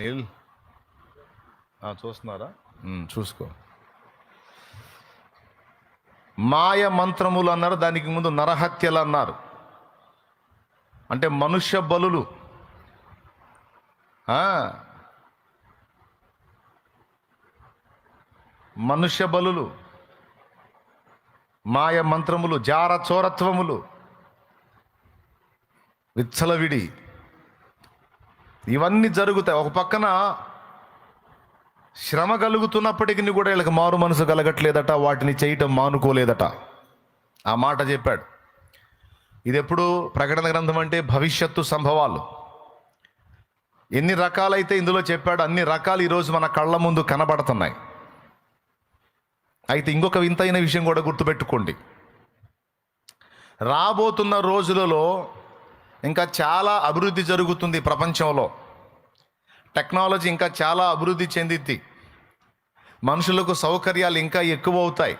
అనిల్ ఆ, చూస్తున్నారా? చూసుకో. మాయ మంత్రములు అన్నారు దానికి ముందు నరహత్యలు అన్నారు. అంటే మనుష్య బలులు. మనుష్య బలులు. మాయ మంత్రములు జార చోరత్వములు. విచ్చలవిడి. ఇవన్నీ జరుగుతాయి. ఒక పక్కన శ్రమ కలుగుతున్నప్పటికీ కూడా వీళ్ళకి మారు మనసు కలగట్లేదట వాటిని చేయటం మానుకోలేదట. ఆ మాట చెప్పాడు. ఇది ఎప్పుడు ప్రకటన గ్రంథం అంటే భవిష్యత్తు సంభవాలు. ఎన్ని రకాలైతే ఇందులో చెప్పాడు అన్ని రకాలు ఈరోజు మన కళ్ళ ముందు కనబడుతున్నాయి. అయితే ఇంకొక వింతైన విషయం కూడా గుర్తుపెట్టుకోండి. రాబోతున్న రోజులలో ఇంకా చాలా అభివృద్ధి జరుగుతుంది ప్రపంచంలో. టెక్నాలజీ ఇంకా చాలా అభివృద్ధి చెందిద్ది. మనుషులకు సౌకర్యాలు ఇంకా ఎక్కువ అవుతాయి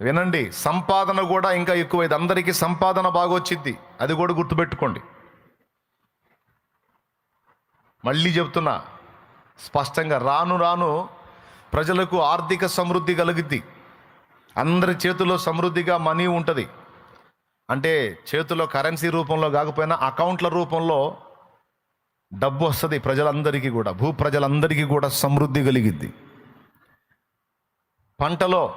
వినండి సంపాదన కూడా ఇంకా ఎక్కువైంది అందరికీ సంపాదన బాగా వచ్చింది అది కూడా గుర్తుపెట్టుకోండి. మళ్ళీ చెప్తున్నా స్పష్టంగా రాను రాను ప్రజలకు ఆర్థిక సమృద్ధి కలుగుద్ది. అందరి చేతిలో సమృద్ధిగా మనీ ఉంటుంది. అంటే చేతిలో కరెన్సీ రూపంలో కాకపోయినా అకౌంట్ల రూపంలో డబ్బు వస్తుంది ప్రజలందరికీ కూడా భూ ప్రజలందరికీ కూడా సమృద్ధి కలిగిద్ది. పంటలో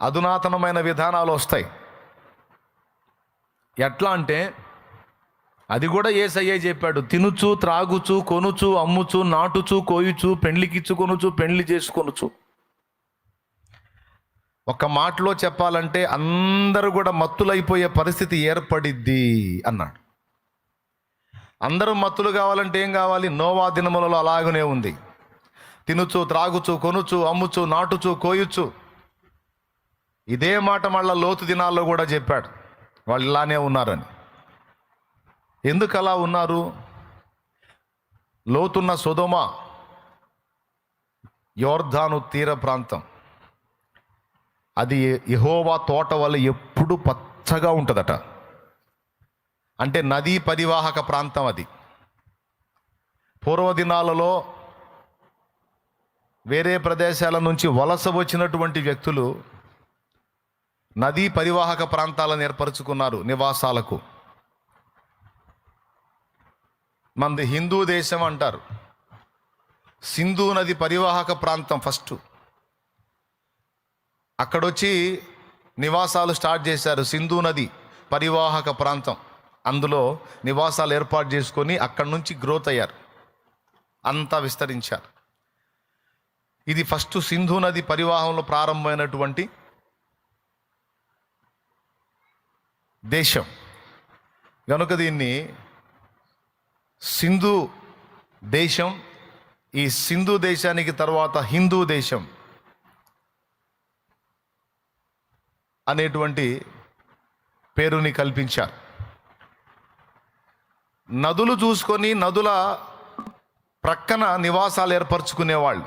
అధునాతనమైన విధానాలు వస్తాయి. ఎట్లా అంటే అది కూడా ఏసయ్యే చెప్పాడు తినుచు త్రాగుచు కొనుచు అమ్ముచు నాటుచు కోయుచు పెండ్లికిచ్చుకొనుచు పెండ్లి చేసుకొనుచు. ఒక మాటలో చెప్పాలంటే అందరూ కూడా మత్తులైపోయే పరిస్థితి ఏర్పడిద్ది అన్నాడు. అందరూ మత్తులు కావాలంటే ఏం కావాలి? నోవా దినములలో అలాగనే ఉంది. తినుచు త్రాగుచు కొనుచు అమ్ముచు నాటుచు కోయుచు. ఇదే మాట మళ్ళా లోతు దినాల్లో కూడా చెప్పాడు. వాళ్ళు ఇలానే ఉన్నారని. ఎందుకు అలా ఉన్నారు? లోతున్న సుధమ యోర్ధాను తీర ప్రాంతం. అది యహోవా తోట వల్ల ఎప్పుడు పచ్చగా ఉంటుందట. అంటే నదీ పరివాహక ప్రాంతం అది. పూర్వదినాలలో వేరే ప్రదేశాల నుంచి వలస వచ్చినటువంటి వ్యక్తులు నదీ పరివాహక ప్రాంతాలను ఏర్పరచుకున్నారు నివాసాలకు. మనది హిందూ దేశం అంటారు. సింధు నది పరివాహక ప్రాంతం ఫస్ట్. అక్కడొచ్చి నివాసాలు స్టార్ట్ చేశారు సింధు నది పరివాహక ప్రాంతం. అందులో నివాసాలు ఏర్పాటు చేసుకొని అక్కడి నుంచి గ్రోత్ అయ్యారు. అంతా విస్తరించారు. ఇది ఫస్ట్ సింధు నది పరివాహంలో ప్రారంభమైనటువంటి దేశం. కనుక దీన్ని సింధు దేశం ఈ సింధు దేశానికి తర్వాత హిందూ దేశం అనేటువంటి పేరుని కల్పించారు. నదులు చూసుకొని నదుల ప్రక్కన నివాసాలు ఏర్పరచుకునేవాళ్ళు.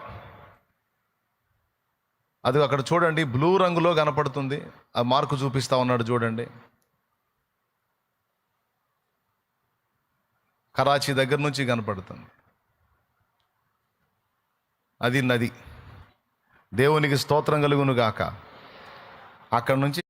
అది అక్కడ చూడండి బ్లూ రంగులో కనపడుతుంది. ఆ మార్కు చూపిస్తా ఉన్నాడు చూడండి. కరాచీ దగ్గర నుంచి కనపడుతుంది. అది నది. దేవునికి స్తోత్రం కలుగును గాక అక్కడ నుంచి